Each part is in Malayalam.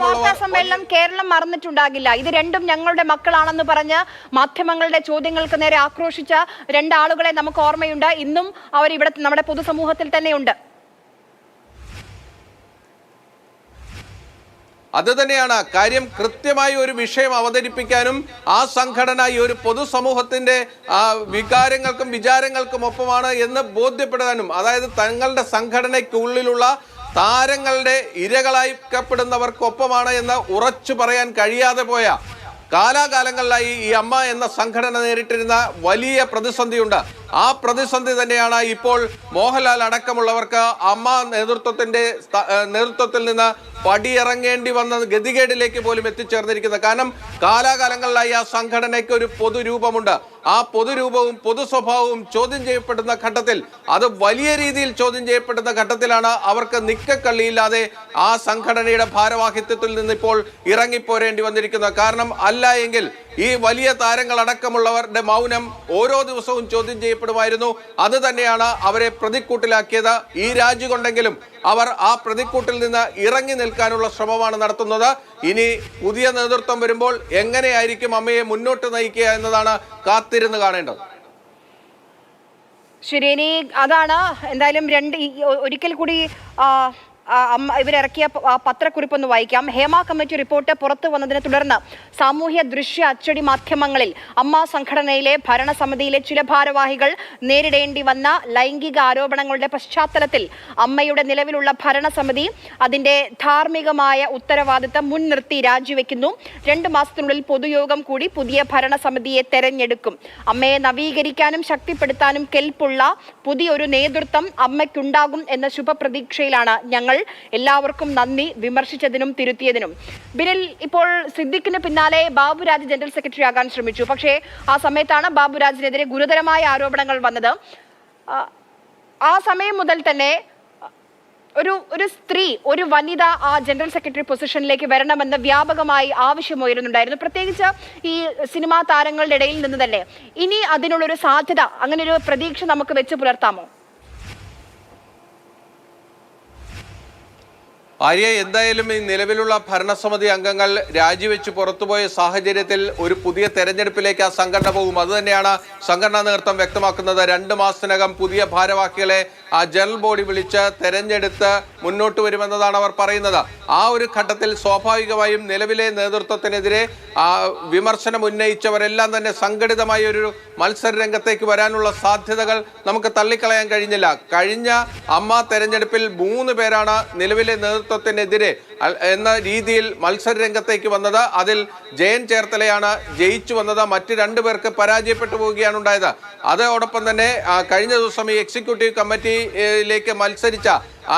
വാർത്താ സമ്മേളനം കേരളം മറന്നിട്ടുണ്ടാകില്ല. ഇത് രണ്ടും ഞങ്ങളുടെ മക്കളാണെന്ന് പറഞ്ഞ് മാധ്യമങ്ങളുടെ ചോദ്യങ്ങൾക്ക് നേരെ ആക്രോശിച്ച രണ്ടാളുകളെ നമുക്ക് ഓർമ്മയുണ്ട്. ഇന്നും അവർ ഇവിടെ നമ്മുടെ പൊതുസമൂഹത്തിൽ തന്നെയുണ്ട്. അത് തന്നെയാണ്. കാര്യം കൃത്യമായി ഒരു വിഷയം അവതരിപ്പിക്കാനും ആ സംഘടന ഈ ഒരു പൊതുസമൂഹത്തിന്റെ വികാരങ്ങൾക്കും വിചാരങ്ങൾക്കും ഒപ്പമാണ് എന്ന് ബോധ്യപ്പെടാനും അതായത് തങ്ങളുടെ സംഘടനയ്ക്കുള്ളിലുള്ള താരങ്ങളുടെ ഇരകളായിക്കപ്പെടുന്നവർക്കൊപ്പമാണ് എന്ന് ഉറച്ചു പറയാൻ കഴിയാതെ പോയ കാലാകാലങ്ങളിലായി ഈ അമ്മ എന്ന സംഘടന നേരിട്ടിരുന്ന വലിയ പ്രതിസന്ധിയുണ്ട്. ആ പ്രതിസന്ധി തന്നെയാണ് ഇപ്പോൾ മോഹൻലാൽ അടക്കമുള്ളവർക്ക് അമ്മ നേതൃത്വത്തിന്റെ നേതൃത്വത്തിൽ നിന്ന് പടിയിറങ്ങേണ്ടി വന്ന ഗതികേടിലേക്ക് പോലും എത്തിച്ചേർന്നിരിക്കുന്നത്. കാരണം കാലാകാലങ്ങളിലായി ആ സംഘടനയ്ക്ക് ഒരു പൊതുരൂപമുണ്ട്. ആ പൊതുരൂപവും പൊതു സ്വഭാവവും ചോദ്യം ചെയ്യപ്പെടുന്ന ഘട്ടത്തിൽ അത് വലിയ രീതിയിൽ ചോദ്യം ചെയ്യപ്പെടുന്ന ഘട്ടത്തിലാണ് അവർക്ക് നിക്കക്കള്ളിയില്ലാതെ ആ സംഘടനയുടെ ഭാരവാഹിത്വത്തിൽ നിന്ന് ഇപ്പോൾ ഇറങ്ങിപ്പോരേണ്ടി വന്നിരിക്കുന്നത്. കാരണം അല്ല ഈ വലിയ താരങ്ങളടക്കമുള്ളവരുടെ മൗനം ഓരോ ദിവസവും ചോദ്യം ചെയ്യപ്പെടുമായിരുന്നു. അത് തന്നെയാണ് അവരെ പ്രതിക്കൂട്ടിലാക്കിയത്. ഈ രാജി കൊണ്ടെങ്കിലും അവർ ആ പ്രതിക്കൂട്ടിൽ നിന്ന് ഇറങ്ങി നിൽക്കാനുള്ള ശ്രമമാണ് നടത്തുന്നത്. ഇനി പുതിയ നേതൃത്വം വരുമ്പോൾ എങ്ങനെയായിരിക്കും അമ്മയെ മുന്നോട്ട് നയിക്കുക എന്നതാണ് കാത്തിരുന്ന് കാണേണ്ടത്. ശരി ഇനി അതാണ് എന്തായാലും രണ്ട് ഒരിക്കൽ കൂടി അമ്മ ഇവരിറക്കിയ പ- ആ പത്രക്കുറിപ്പൊന്ന് വായിക്കാം. ഹേമ കമ്മിറ്റി റിപ്പോർട്ട് പുറത്തു വന്നതിനെ തുടർന്ന് സാമൂഹ്യ ദൃശ്യ അച്ചടി മാധ്യമങ്ങളിൽ അമ്മ സംഘടനയിലെ ഭരണസമിതിയിലെ ചില ഭാരവാഹികൾ നേരിടേണ്ടി വന്ന ലൈംഗിക ആരോപണങ്ങളുടെ പശ്ചാത്തലത്തിൽ അമ്മയുടെ നിലവിലുള്ള ഭരണസമിതി അതിന്റെ ധാർമ്മികമായ ഉത്തരവാദിത്തം മുൻനിർത്തി രാജിവെക്കുന്നു. രണ്ട് മാസത്തിനുള്ളിൽ പൊതുയോഗം കൂടി പുതിയ ഭരണസമിതിയെ തെരഞ്ഞെടുക്കും. അമ്മയെ നവീകരിക്കാനും ശക്തിപ്പെടുത്താനും കെൽപ്പുള്ള പുതിയൊരു നേതൃത്വം അമ്മയ്ക്കുണ്ടാകും എന്ന ശുഭപ്രതീക്ഷയിലാണ് ഞങ്ങൾ എല്ലാവർക്കും നന്ദി. വിമർശിച്ചതിനും തിരുത്തിയതിനും. ബിനിൽ ഇപ്പോൾ സിദ്ദിഖിന് പിന്നാലെ ബാബുരാജ് ജനറൽ സെക്രട്ടറി ആകാൻ ശ്രമിച്ചു. പക്ഷേ ആ സമയത്താണ് ബാബുരാജിനെതിരെ ഗുരുതരമായ ആരോപണങ്ങൾ വന്നത്. ആ, സമയം മുതൽ തന്നെ ഒരു ഒരു സ്ത്രീ ഒരു വനിത ആ ജനറൽ സെക്രട്ടറി പൊസിഷനിലേക്ക് വരണമെന്ന് വ്യാപകമായി ആവശ്യമുയരുന്നുണ്ടായിരുന്നു. പ്രത്യേകിച്ച് ഈ സിനിമാ താരങ്ങളുടെ ഇടയിൽ നിന്ന് തന്നെ. ഇനി അതിനുള്ളൊരു സാധ്യത അങ്ങനെ ഒരു പ്രതീക്ഷ നമുക്ക് വെച്ച് പുലർത്താമോ? ആര്യ എന്തായാലും ഈ നിലവിലുള്ള ഭരണസമിതി അംഗങ്ങൾ രാജിവെച്ച് പുറത്തുപോയ സാഹചര്യത്തിൽ ഒരു പുതിയ തെരഞ്ഞെടുപ്പിലേക്ക് ആ സംഘടന പോകും. അതുതന്നെയാണ് സംഘടനാ നേതൃത്വം വ്യക്തമാക്കുന്നത്. രണ്ട് മാസത്തിനകം പുതിയ ഭാരവാഹികളെ ആ ജനറൽ ബോഡി വിളിച്ച് തെരഞ്ഞെടുത്ത് മുന്നോട്ട് വരുമെന്നതാണ് അവർ പറയുന്നത്. ആ ഒരു ഘട്ടത്തിൽ സ്വാഭാവികമായും നിലവിലെ നേതൃത്വത്തിനെതിരെ വിമർശനം ഉന്നയിച്ചവരെല്ലാം തന്നെ സംഘടിതമായ ഒരു മത്സര രംഗത്തേക്ക് വരാനുള്ള സാധ്യതകൾ നമുക്ക് തള്ളിക്കളയാൻ കഴിഞ്ഞില്ല. കഴിഞ്ഞ അമ്മ തെരഞ്ഞെടുപ്പിൽ മൂന്ന് പേരാണ് നിലവിലെ നേതൃത്വത്തിനെതിരെ എന്ന രീതിയിൽ മത്സര രംഗത്തേക്ക് വന്നത്. അതിൽ ജയൻ ചേർത്തലയാണ് ജയിച്ചു വന്നത്. മറ്റ് രണ്ടു പേർക്ക് പരാജയപ്പെട്ടു പോവുകയാണ് ഉണ്ടായത്. അതോടൊപ്പം തന്നെ കഴിഞ്ഞ ദിവസം ഈ എക്സിക്യൂട്ടീവ് കമ്മിറ്റിയിലേക്ക് മത്സരിച്ച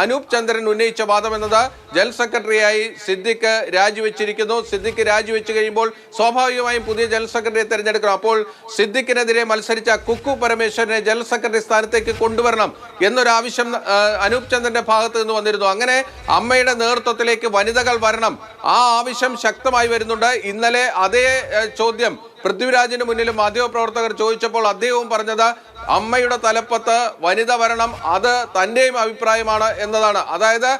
അനൂപ് ചന്ദ്രൻ ഉന്നയിച്ച വാദം എന്നത് ജനറൽ സെക്രട്ടറിയായി സിദ്ദിഖ് രാജിവെച്ചിരിക്കുന്നു. സിദ്ദിഖ് രാജിവെച്ച് കഴിയുമ്പോൾ സ്വാഭാവികമായും പുതിയ ജനറൽ സെക്രട്ടറിയെ തെരഞ്ഞെടുക്കണം. അപ്പോൾ സിദ്ദിഖിനെതിരെ മത്സരിച്ച കുക്കു പരമേശ്വരനെ ജനറൽ സെക്രട്ടറി സ്ഥാനത്തേക്ക് കൊണ്ടുവരണം എന്നൊരാവശ്യം അനൂപ് ചന്ദ്രന്റെ ഭാഗത്ത് നിന്ന് വന്നിരുന്നു. അങ്ങനെ അമ്മയുടെ നേതൃത്വത്തിലേക്ക് വനിതകൾ വരണം ആ ആവശ്യം ശക്തമായി വരുന്നുണ്ട്. ഇന്നലെ അതേ ചോദ്യം പൃഥ്വിരാജിന് മുന്നിലും മാധ്യമപ്രവർത്തകർ ചോദിച്ചപ്പോൾ അദ്ദേഹവും പറഞ്ഞത് അമ്മയുടെ തലപ്പത്ത് വനിത വരണം അത് തന്റെയും അഭിപ്രായമാണ് എന്നതാണ്. അതായത്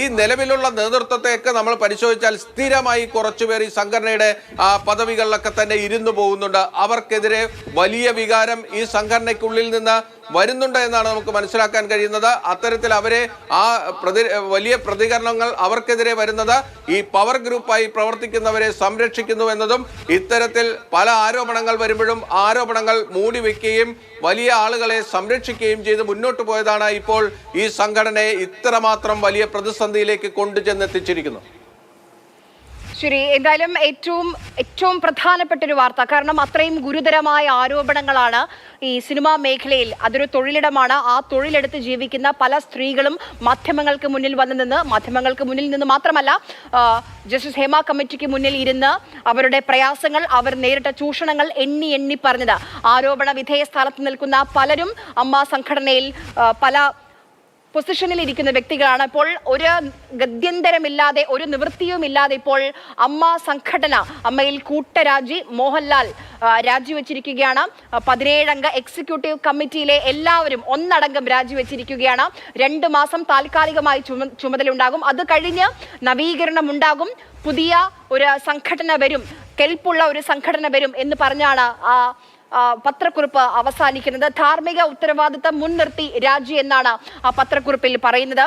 ഈ നിലവിലുള്ള നേതൃത്വത്തെയൊക്കെ നമ്മൾ പരിശോധിച്ചാൽ സ്ഥിരമായി കുറച്ചുപേർ ഈ സംഘടനയുടെ പദവികളിലൊക്കെ തന്നെ ഇരുന്നു പോകുന്നുണ്ട്. അവർക്കെതിരെ വലിയ വികാരം ഈ സംഘടനയ്ക്കുള്ളിൽ നിന്ന് വരുന്നുണ്ട് എന്നാണ് നമുക്ക് മനസ്സിലാക്കാൻ കഴിയുന്നത്. അത്തരത്തിൽ അവരെ ആ പ്രതി വലിയ പ്രതികരണങ്ങൾ അവർക്കെതിരെ വരുന്നത് ഈ പവർ ഗ്രൂപ്പായി പ്രവർത്തിക്കുന്നവരെ സംരക്ഷിക്കുന്നു എന്നതും ഇത്തരത്തിൽ പല ആരോപണങ്ങൾ വരുമ്പോഴും ആരോപണങ്ങൾ മൂടി വയ്ക്കുകയും വലിയ ആളുകളെ സംരക്ഷിക്കുകയും ചെയ്ത് മുന്നോട്ട് പോയതാണ് ഇപ്പോൾ ഈ സംഘടനയെ ഇത്രമാത്രം വലിയ പ്രതിസന്ധിയിലേക്ക് കൊണ്ടുചെന്നെത്തിച്ചിരിക്കുന്നത്. ശരി എന്തായാലും ഏറ്റവും ഏറ്റവും പ്രധാനപ്പെട്ട ഒരു വാർത്ത. കാരണം അത്രയും ഗുരുതരമായ ആരോപണങ്ങളാണ് ഈ സിനിമാ മേഖലയിൽ. അതൊരു തൊഴിലിടമാണ്. ആ തൊഴിലെടുത്ത് ജീവിക്കുന്ന പല സ്ത്രീകളും മാധ്യമങ്ങൾക്ക് മുന്നിൽ വന്നു നിന്ന് മാധ്യമങ്ങൾക്ക് മുന്നിൽ നിന്ന് മാത്രമല്ല ജസ്റ്റിസ് ഹേമ കമ്മിറ്റിക്ക് മുന്നിൽ ഇരുന്ന് അവരുടെ പ്രയാസങ്ങൾ അവർ നേരിട്ട ചൂഷണങ്ങൾ എണ്ണി എണ്ണി പറഞ്ഞത്. ആരോപണ വിധേയ സ്ഥാനത്ത് നിൽക്കുന്ന പലരും അമ്മ സംഘടനയിൽ പല പൊസിഷനിൽ ഇരിക്കുന്ന വ്യക്തികളാണ്. ഇപ്പോൾ ഒരു ഗത്യന്തരമില്ലാതെ ഒരു നിവൃത്തിയും ഇല്ലാതെ ഇപ്പോൾ അമ്മ സംഘടന അമ്മയിൽ കൂട്ടരാജി മോഹൻലാൽ രാജിവെച്ചിരിക്കുകയാണ്. പതിനേഴംഗ എക്സിക്യൂട്ടീവ് കമ്മിറ്റിയിലെ എല്ലാവരും ഒന്നടങ്കം രാജിവെച്ചിരിക്കുകയാണ്. രണ്ട് മാസം താൽക്കാലികമായി ചുമ ചുമതലയുണ്ടാകും. അത് കഴിഞ്ഞ് നവീകരണം ഉണ്ടാകും. പുതിയ ഒരു സംഘടന വരും. കെൽപ്പുള്ള ഒരു സംഘടന വരും എന്ന് പറഞ്ഞാണ് ആ, പത്രക്കുറിപ്പ് അവസാനിക്കുന്നത്. ധാർമ്മിക ഉത്തരവാദിത്തം മുൻനിർത്തി രാജി എന്നാണ് ആ പത്രക്കുറിപ്പിൽ പറയുന്നത്.